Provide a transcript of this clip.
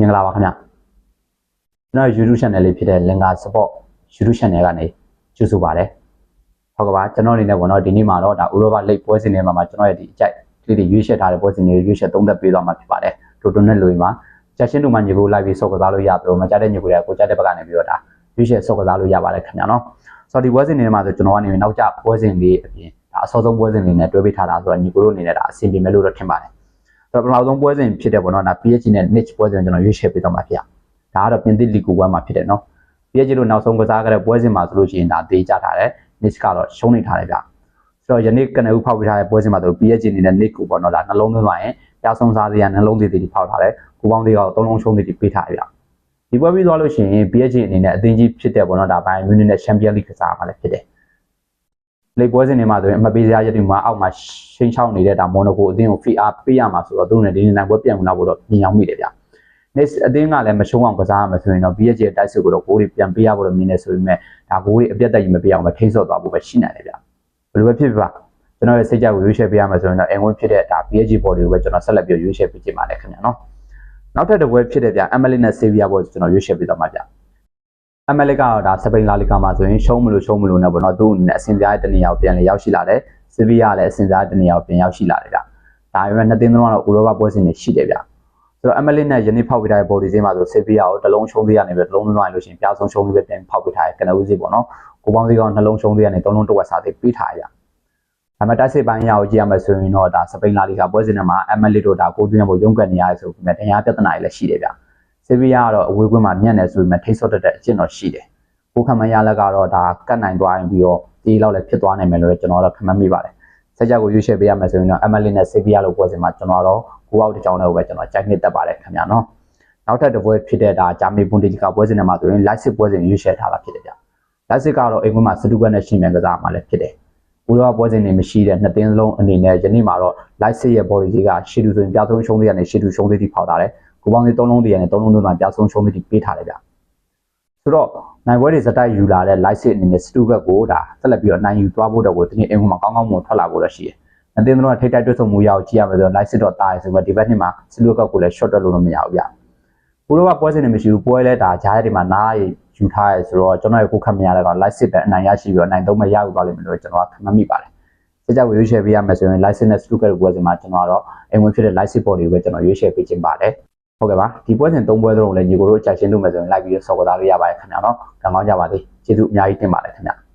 မင်္ဂလာပါခင်ဗျကျွန်တော် YouTube channel လေးဖြစ်တဲ့ Linga Sport YouTube channel ကနေကြိုဆိုပါရစေဟုတ်ကဲ့ပါကျွန်တော်အနေနဲ့ပေါ့နော်ဒီနေ့မှာတော့ဒါဥရောပလိပ်ပွဲစဉ်တွေမှာမှာကျွန်တော်ရဲ့ဒီအကြိုက်ကလေးတွေရွေးချယ်ထားတဲ့ပွဲစဉ်တွေရွေးချယ်သုံးသက်ပေးသွားမှာဖြစ်ပါတယ်တိုတိုနဲ့လူတွေမှာချက်ချင်းတူမှညီကိုလိုက်ပြီးစော့ကစားလို့ရပြီးတော့မကြတဲ့ညီကိုတွေကကိုကြတဲ့ဘက်ကနေပြီးတော့ဒါရွေးချယ်စော့ကစားလို့ရပါတယ်ခင်ဗျာနော်ဆိုတော့ဒီပွဲစဉ်တွေမှာဆိုကျွန်တော်ကနေနောက်ကျပွဲစဉ်လေးအပြင်ဒါအစောဆုံးပွဲစဉ်လေးနဲ့တွဲပေးထားတာဆိုတော့ညီကိုတို့အနေနဲ့ဒါအဆင်ပြေမယ်လို့တော့ထင်ပါတယ်ဆို တော့ပထမဆုံးပွဲစဉ်ဖြစ်တဲ့ပေါ့နော်ဒါ PSG နဲ့ Niche ပွဲစဉ်ကိုကျွန်တော်ရွေးချယ်ပေးတော့မှာဖြစ်ရဒါကတော့ပြင်သစ်လီဂူပွဲမှာဖြစ်တယ်နော် PSG တို့နောက်ဆုံးကစားခဲ့တဲ့ပွဲစဉ်မှာဆိုလို့ရှိရင်ဒါသေးကြထားတယ် Niche ကတော့ရှုံးနေထားတယ်ဗျဆိုတော့ယနေ့ကနဦးဖောက်ပြထားတဲ့ပွဲစဉ်မှာဆို PSG အနေနဲ့ Niche ကိုပေါ့နော်ဒါနှလုံးသွင်းသွားရင်ပြဆုံးစားစရာနှလုံးသေးသေးဖောက်ထားတယ်ကိုပေါင်းသေးကတော့သုံးလုံးရှုံးသေးသေးပေးထားတယ်ဗျဒီပွဲပြီးသွားလို့ရှိရင် PSG အနေနဲ့အသင်းကြီးဖြစ်တဲ့ပေါ့နော်ဒါဘိုင်မြူနစ်နဲ့ Champions League ကစားမှာလည်းဖြစ်တယ် လေပွဲစဉ်တွေမှာဆိုရင်အမပေးစရာရည်မှာအောက်မှာရှင်းချောင်းနေတဲ့ဒါမော်နိုကိုအသင်းကို FIA ပေးရမှာဆိုတော့သူနဲ့ဒီနေ့နိုင်ပွဲပြန်ဝင်လာဖို့တော့ညင်အောင်မိတယ်ဗျ။ next အသင်းကလည်းမရှုံးအောင်ကစားရမှာဆိုရင်တော့ PSG ရဲ့တိုက်စစ်ကိုတော့ဂိုးတွေပြန်ပေးရဖို့တော့မြင်နေဆိုပေမဲ့ဒါဂိုးတွေအပြတ်တက်ကြီးမပေးအောင်ပဲထိန်းဆော့သွားဖို့ပဲရှိနိုင်တယ်ဗျ။ဘယ်လိုပဲဖြစ်ဖြစ်ပါကျွန်တော်ရဲ့စိတ်ကြိုက်ကိုရွေးချယ်ပေးရမှာဆိုရင်တော့အင်ဝင်ဖြစ်တဲ့ဒါ PSG ဘော်ဒီကိုပဲကျွန်တော်ဆက်လက်ပြီးရွေးချယ်ပေးချင်ပါတယ်ခင်ဗျာနော်။နောက်ထပ်တစ်ပွဲဖြစ်တဲ့ဗျ။ Emily နဲ့ Sevilla ဘော်ကျွန်တော်ရွေးချယ်ပေးသွားမှာဗျ။ ML ကတော့ဒါစပိန်လာလီဂါမှာဆိုရင်ရှုံးမလို့ရှုံးမလို့နဲ့ပေါ့နော်သူ့အနေနဲ့အဆင်ပြေတဲ့တနေရာကိုပြန်လေရောက်ရှိလာတယ်စီဗီယာလည်းအဆင်ပြေတဲ့တနေရာကိုပြန်ရောက်ရှိလာတယ်ဗျဒါပေမဲ့နှစ်သင်းလုံးကတော့ဥရောပပွဲစဉ်တွေရှိတယ်ဗျဆိုတော့ ML နဲ့ယနေ့ဖောက်ပြထားတဲ့ body စင်းမှာဆိုစီဗီယာကိုတစ်လုံးရှုံးသေးရနေပြီတစ်လုံးလုံးလိုက်လို့ရှိရင်ပြာဆုံးရှုံးသေးပဲပြန်ဖောက်ပြထားတဲ့ကနဦးစီပေါ့နော်ကိုပေါင်းစီကောင်နှလုံးရှုံးသေးရနေသုံးလုံးတစ်ဝက်စားသေးပေးထားရဗျဒါပေမဲ့တိုက်စစ်ပိုင်းရကိုကြည့်ရမယ်ဆိုရင်တော့ဒါစပိန်လာလီဂါပွဲစဉ်တွေမှာ ML တို့ဒါကိုသွင်းဖို့ရုံးကန်နေရတယ်ဆိုပေမဲ့တရားပြဿနာတွေလည်းရှိတယ်ဗျ စီဗီယာကတော့အဝေးကွင်းမှာညံ့နေဆိုပေမဲ့ထိတ်ဆော့တတ်တဲ့အကျင့်တော့ရှိတယ်ကိုခံမရလက်ကတော့ဒါကတ်နိုင်သွားရင်ပြီးတော့ဒီလောက်လည်းဖြစ်သွားနိုင်မယ်လို့ကျွန်တော်တော့ခမမိပါတယ်ဆက်ချက်ကိုရွေးချယ်ပေးရမယ်ဆိုရင်တော့ ML နဲ့ Sevilla လို့ပွဲစဉ်မှာကျွန်တော်တော့ကိုအောက်တစ်ကြောင်းနဲ့ပဲကျွန်တော်ကြိုက်နှစ်တက်ပါတယ်ခင်ဗျာနော်နောက်ထပ်တစ်ပွဲဖြစ်တဲ့ဒါဂျာမနီဘွန်ဒီလီဂါပွဲစဉ်တွေမှာဆိုရင် Leipzig ပွဲစဉ်ရွေးချယ်ထားတာဖြစ်တယ်ဗျ Leipzig ကတော့အိမ်ကွင်းမှာစတူဂတ်နဲ့ရှင်မြန်ကစားမှာလည်းဖြစ်တယ်ဥရောပွဲစဉ်တွေမရှိတဲ့နှစ်သင်းလုံးအနေနဲ့ယနေ့မှာတော့ Leipzig ရဲ့ body ကြီးကရှီတူဆိုရင်ပြဆုံးရှုံးသေးရတယ်ရှီတူရှုံးသေးတိဖောက်ထားတယ် ကိုပေါင်းသေး၃လုံးတည်းရတယ်၃လုံးသွင်းမှာပြဆုံးရှုံးသေးတိပေးထားတယ်ဗျဆိုတော့နိုင်ပွဲတွေစတိုက်ယူလာတဲ့ light sit အနေနဲ့ Stuttgart ကိုဒါဆက်လက်ပြီးတော့နိုင်ယူသွားဖို့တော့ကိုဒီနေ့အင်ကွန်မှာကောင်းကောင်းမွန်ထွက်လာဖို့တော့ရှိတယ်။အသင်းတို့ကထိတ်တိုက်တွတ်ဆုံမှုရအောင်ကြည့်ရမယ်ဆိုတော့ light sit တော့တားရဆိုတော့ဒီဘက်နှစ်မှာ Stuttgart ကိုလည်း short တက်လို့တော့မရဘူးဗျ။ဘိုးတို့ကပွဲစဉ်တွေမရှိဘူးပွဲလဲဒါဂျားရဲတွေမှာနားရယူထားရဲဆိုတော့ကျွန်တော်ရဲ့ကိုခတ်မရတဲ့ကောင် light sit ပဲအနိုင်ရရှိပြီးတော့အနိုင်သုံးမဲ့ရယူသွားလိမ့်မယ်လို့ကျွန်တော်ကခမမိပါတယ်။စကြဝဠာရွေးချယ်ပေးရမယ်ဆိုရင် light sit နဲ့ Stuttgart ပွဲစဉ်မှာကျွန်တော်ကတော့အင်ကွန်ဖြစ်တဲ့ light sit ပေါ်တွေကိုပဲကျွန်တော်ရွေးချယ်ပေးခြင်းပါတယ်။ ဟုတ်ကဲ့ပါဒီပွဲစဉ်၃ပွဲလုံးလည်းညီကိုတို့အကြိုက်ရှင်းလို့မယ်ဆိုရင်လိုက်ပြီးတော့ဆော့ကစားလို့ရပါတယ်ခင်ဗျာနော်။ကောင်းကောင်းကြပါသေးကျေးဇူးအများကြီးတင်ပါတယ်ခင်ဗျာ